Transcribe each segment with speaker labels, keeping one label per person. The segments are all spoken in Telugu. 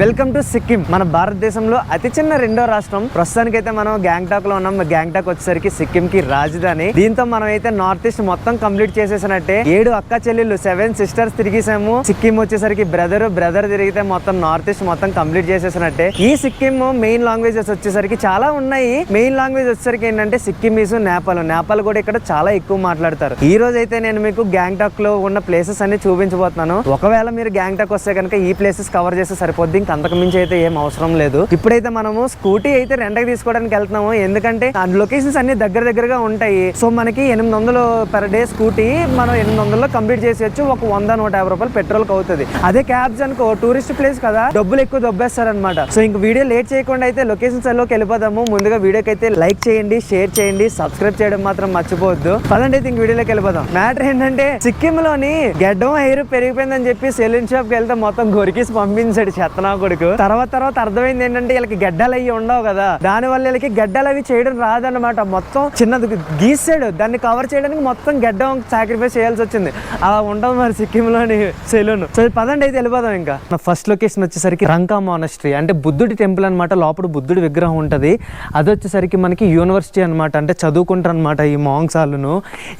Speaker 1: Welcome to Sikkim. మన భారతదేశంలో అతి చిన్న రెండో రాష్ట్రం. ప్రస్తుతానికి అయితే మనం గ్యాంగ్టాక్లో ఉన్నాం గ్యాంగ్టాక్ వచ్చేసరికి సిక్కిం కి రాజధాని. దీంతో మనం అయితే నార్త్ ఈస్ట్ మొత్తం కంప్లీట్ చేసేసినట్టే. ఏడు అక్క చెల్లెళ్ళు సెవెన్ సిస్టర్స్ తిరిగేసాము సిక్కిం వచ్చేసరికి బ్రదర్ బ్రదర్ తిరిగితే మొత్తం నార్త్ ఈస్ట్ మొత్తం కంప్లీట్ చేసేసినట్టే. ఈ సిక్కిం మెయిన్ లాంగ్వేజెస్ వచ్చేసరికి చాలా ఉన్నాయి. మెయిన్ లాంగ్వేజ్ వచ్చేసరికి ఏంటంటే సిక్కిమీస్ నేపాల్. నేపాల్ కూడా ఇక్కడ చాలా ఎక్కువ మాట్లాడతారు. ఈ రోజు అయితే నేను మీకు గ్యాంగ్టాక్లో ఉన్న ప్లేసెస్ అన్ని చూపించబోతున్నాను. ఒకవేళ మీరు గ్యాంగ్టాక్ వస్తే కనుక ఈ ప్లేసెస్ కవర్ చేస్తే సరిపోద్ది. అయితే అంతకు మించి అయితే ఏం అవసరం లేదు. ఇప్పుడైతే మనము స్కూటీ అయితే రెంట్కి తీసుకోవడానికి వెళ్తున్నాము. ఎందుకంటే ఆ లొకేషన్స్ అన్ని దగ్గర దగ్గరగా ఉంటాయి. సో మనకి ఎనిమిది వందలు పర్ డే స్కూటీ మనం ఎనిమిది వందల్లో కంప్లీట్ చేసేయచ్చు. ఒక వంద నూట యాభై రూపాయలు పెట్రోల్ అవుతుంది. అదే క్యాబ్స్ అనుకో టూరిస్ట్ ప్లేస్ కదా డబ్బులు ఎక్కువ దొబ్బేస్తారనమాట సో ఇంక వీడియో లేట్ చేయకుండా అయితే లొకేషన్స్లోకి వెళ్ళిపోదాము. ముందుగా వీడియోకి అయితే లైక్ చేయండి షేర్ చేయండి సబ్స్క్రైబ్ చేయడం మాత్రం మర్చిపోవద్దు. పదండి అయితే ఇంక వీడియోలోకి వెళ్ళిపోదాం. మ్యాటర్ ఏంటంటే సిక్కిం లోని గడ్డం హెయిర్ పెరిగిపోయిందని చెప్పి సెలూన్ షాప్కి వెళ్తే మొత్తం గొరికి పంపించాడు చెత్తనా కొడుకు. తర్వాత తర్వాత అర్థమైంది ఏంటంటే వీళ్ళకి గడ్డలు అయ్యి ఉండవు కదా. దాని వల్ల వీళ్ళకి గడ్డలు అవి చేయడం రాదన్నమాట. మొత్తం చిన్నది గీసాడు. దాన్ని కవర్ చేయడానికి మొత్తం గడ్డం సాక్రిఫైస్ చేయాల్సి వచ్చింది. అలా ఉండదు మరి సిక్కిం లోని సెలూన్. సో పదండి అయితే వెళ్ళిపోదాం ఇంకా. నా ఫస్ట్ లొకేషన్ వచ్చేసరికి రంకా మానస్ట్రీ అంటే బుద్ధుడి టెంపుల్ అనమాట లోపల బుద్ధుడి విగ్రహం ఉంటుంది. అది వచ్చేసరికి మనకి యూనివర్సిటీ అనమాట అంటే చదువుకుంటారు అనమాట ఈ మాంగ్స్ వాళ్ళను.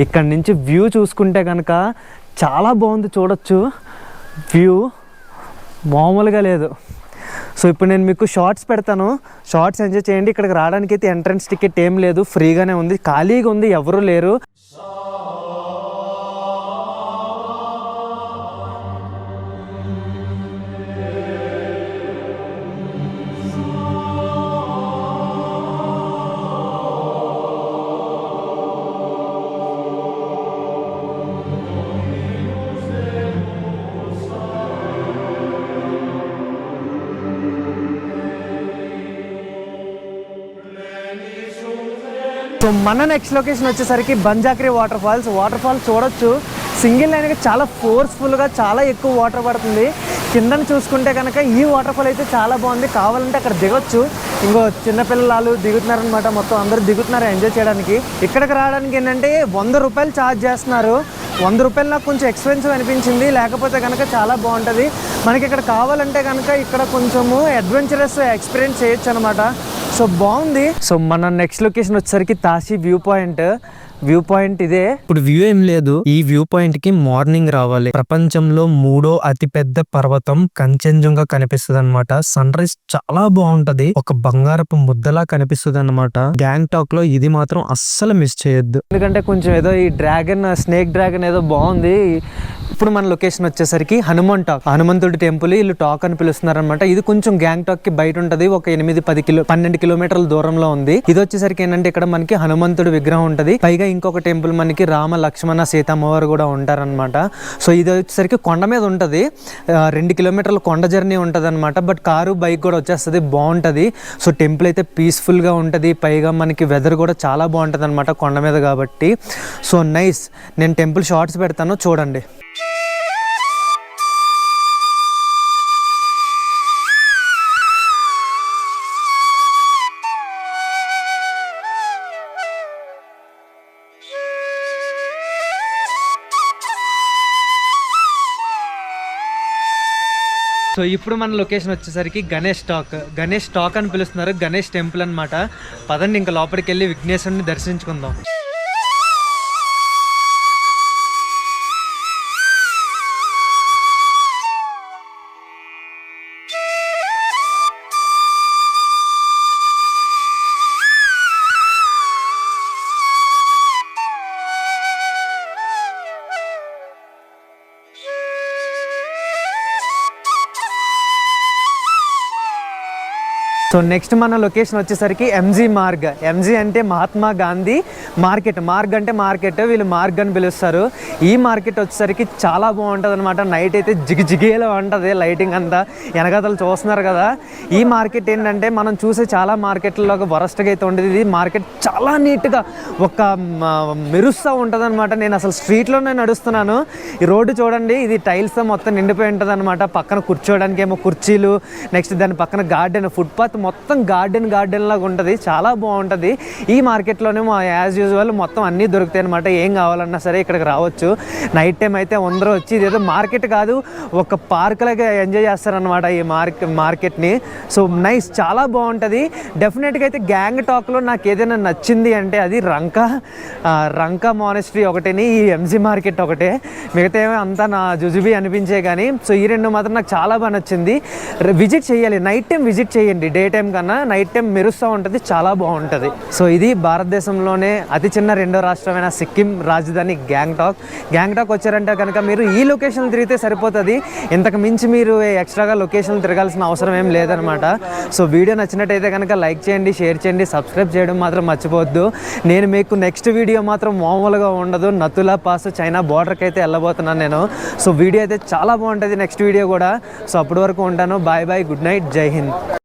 Speaker 1: ఇక్కడ నుంచి వ్యూ చూసుకుంటే కనుక చాలా బాగుంది చూడొచ్చు. వ్యూ మామూలుగా లేదు. సో ఇప్పుడు నేను మీకు షార్ట్స్ పెడతాను. షార్ట్స్ ఎంజాయ్ చేయండి. ఇక్కడికి రావడానికి అయితే ఎంట్రన్స్ టికెట్ ఏం లేదు. ఫ్రీగానే ఉంది. ఖాళీగా ఉంది. ఎవరు లేరు. మన నెక్స్ట్ లొకేషన్ వచ్చేసరికి Banjhakri water falls water falls చూడొచ్చు. సింగిల్ లైన్గా చాలా ఫోర్స్ఫుల్గా చాలా ఎక్కువ వాటర్ పడుతుంది. కిందని చూసుకుంటే కనుక ఈ వాటర్ ఫాల్ అయితే చాలా బాగుంది. కావాలంటే అక్కడ దిగొచ్చు. ఇంకో చిన్నపిల్లలు దిగుతున్నారనమాట మొత్తం అందరూ దిగుతున్నారు ఎంజాయ్ చేయడానికి. ఇక్కడికి రావడానికి ఏంటంటే వంద రూపాయలు ఛార్జ్ చేస్తున్నారు. వంద రూపాయలు నాకు కొంచెం ఎక్స్పెన్సివ్ అనిపించింది. లేకపోతే కనుక చాలా బాగుంటుంది. మనకి ఇక్కడ కావాలంటే కనుక ఇక్కడ కొంచెము అడ్వెంచరస్ ఎక్స్పీరియన్స్ చేయొచ్చు అనమాట సో బాగుంది. సో మన నెక్స్ట్ లొకేషన్ వచ్చేసరికి తాసి వ్యూ పాయింట్ వ్యూ పాయింట్ ఇదే. ఇప్పుడు వ్యూ ఏం లేదు. ఈ వ్యూ పాయింట్కి మార్నింగ్ రావాలి. ప్రపంచంలో మూడో అతి పెద్ద పర్వతం కంచెంజంగా కనిపిస్తుంది అనమాట సన్ రైజ్ చాలా బాగుంటది. ఒక బంగారపు ముద్దలా కనిపిస్తుంది అనమాట గ్యాంగ్టాక్లో ఇది మాత్రం అస్సలు మిస్ చేయొద్దు. ఎందుకంటే కొంచెం ఏదో ఈ డ్రాగన్ స్నేక్ డ్రాగన్ ఏదో బాగుంది. ఇప్పుడు మన లొకేషన్ వచ్చేసరికి హనుమాన్ టాక్. హనుమంతుడి టెంపుల్ వీళ్ళు టాక్ అని పిలుస్తున్నారు అనమాట ఇది కొంచెం గ్యాంగ్ టాక్కి బయట ఉంటది. ఒక ఎనిమిది పది కిలో పన్నెండు కిలోమీటర్ల దూరంలో ఉంది. ఇది వచ్చేసరికి ఏంటంటే ఇక్కడ మనకి హనుమంతుడి విగ్రహం ఉంటది. పైగా ఇంకొక టెంపుల్ మనకి రామ లక్ష్మణ సీతమ్మవారు కూడా ఉంటారనమాట సో ఇది వచ్చేసరికి కొండ మీద ఉంటుంది. రెండు కిలోమీటర్ల కొండ జర్నీ ఉంటుంది అనమాట బట్ కారు బైక్ కూడా వచ్చేస్తుంది. బాగుంటుంది. సో టెంపుల్ అయితే పీస్ఫుల్గా ఉంటుంది. పైగా మనకి వెదర్ కూడా చాలా బాగుంటుంది అనమాట కొండ మీద కాబట్టి. So nice. నేను టెంపుల్ షార్ట్స్ పెడతాను. చూడండి. సో ఇప్పుడు మన లొకేషన్ వచ్చేసరికి గణేష్ టాక్. గణేష్ టాక్ అని పిలుస్తున్నారు. గణేష్ టెంపుల్ అన్నమాట. పదండి ఇంకా లోపలికి వెళ్ళి విఘ్నేశ్వరుని దర్శించుకుందాం. సో నెక్స్ట్ మన లొకేషన్ వచ్చేసరికి ఎంజీ మార్గ్ ఎంజీ అంటే మహాత్మా గాంధీ మార్కెట్. మార్గ్ అంటే మార్కెట్. వీళ్ళు మార్గ్ అని పిలుస్తారు. ఈ మార్కెట్ వచ్చేసరికి చాలా బాగుంటుంది అనమాట నైట్ అయితే జిగి జిగేలా ఉంటుంది లైటింగ్ అంతా. వెనకాతలు చూస్తున్నారు కదా. ఈ మార్కెట్ ఏంటంటే మనం చూసే చాలా మార్కెట్లలో వరస్ట్గా అయితే ఉండేది. ఇది మార్కెట్ చాలా నీట్గా ఒక మ- మెరుస్తూ ఉంటుంది అనమాట నేను అసలు స్ట్రీట్లోనే నడుస్తున్నాను. ఈ రోడ్డు చూడండి. ఇది టైల్స్తో మొత్తం నిండిపోయి ఉంటుంది అనమాట పక్కన కూర్చోవడానికి ఏమో కుర్చీలు. నెక్స్ట్ దాని పక్కన గార్డెన్ ఫుట్పాత్ మొత్తం గార్డెన్ గార్డెన్ లాగా ఉంటుంది. చాలా బాగుంటుంది. ఈ మార్కెట్లోనే మా యాజ్ యూజువల్ మొత్తం అన్నీ దొరుకుతాయి అనమాట ఏం కావాలన్నా సరే ఇక్కడికి రావచ్చు. నైట్ టైం అయితే అందరూ వచ్చి ఇదేదో మార్కెట్ కాదు ఒక పార్క్ లాగా ఎంజాయ్ చేస్తారనమాట ఈ మార్కెట్ మార్కెట్ని. సో నైస్ చాలా బాగుంటుంది. డెఫినెట్గా అయితే గ్యాంగ్ టాక్లో నాకు ఏదైనా నచ్చింది అంటే అది రంకా రంకా మానెస్ట్రీ ఒకటిని ఈ ఎంజీ మార్కెట్ ఒకటే. మిగతా అంతా నా జుజుబి అనిపించే కానీ సో ఈ రెండు మాత్రం నాకు చాలా బాగా నచ్చింది. విజిట్ చేయాలి. నైట్ టైం విజిట్ చేయండి. డే టైం కన్నా నైట్ టైం మెరుస్తూ ఉంటుంది చాలా బాగుంటుంది. సో ఇది భారతదేశంలోనే అతి చిన్న రెండో రాష్ట్రమైన సిక్కిం రాజధాని గ్యాంగ్టాక్. గ్యాంగ్టాక్ వచ్చారంటే కనుక మీరు ఈ లొకేషన్ తిరిగితే సరిపోతుంది. ఇంతకు మించి మీరు ఎక్స్ట్రాగా లొకేషన్ తిరగాల్సిన అవసరం ఏం లేదనమాట సో వీడియో నచ్చినట్టయితే కనుక లైక్ చేయండి షేర్ చేయండి సబ్స్క్రైబ్ చేయడం మాత్రం మర్చిపోవద్దు. నేను మీకు నెక్స్ట్ వీడియో మాత్రం మామూలుగా ఉండదు. నతులా పాస్ చైనా బార్డర్కి అయితే వెళ్ళబోతున్నాను నేను. సో వీడియో అయితే చాలా బాగుంటుంది నెక్స్ట్ వీడియో కూడా. సో అప్పటి వరకు ఉంటాను. బాయ్ బాయ్ గుడ్ నైట్ జై హింద్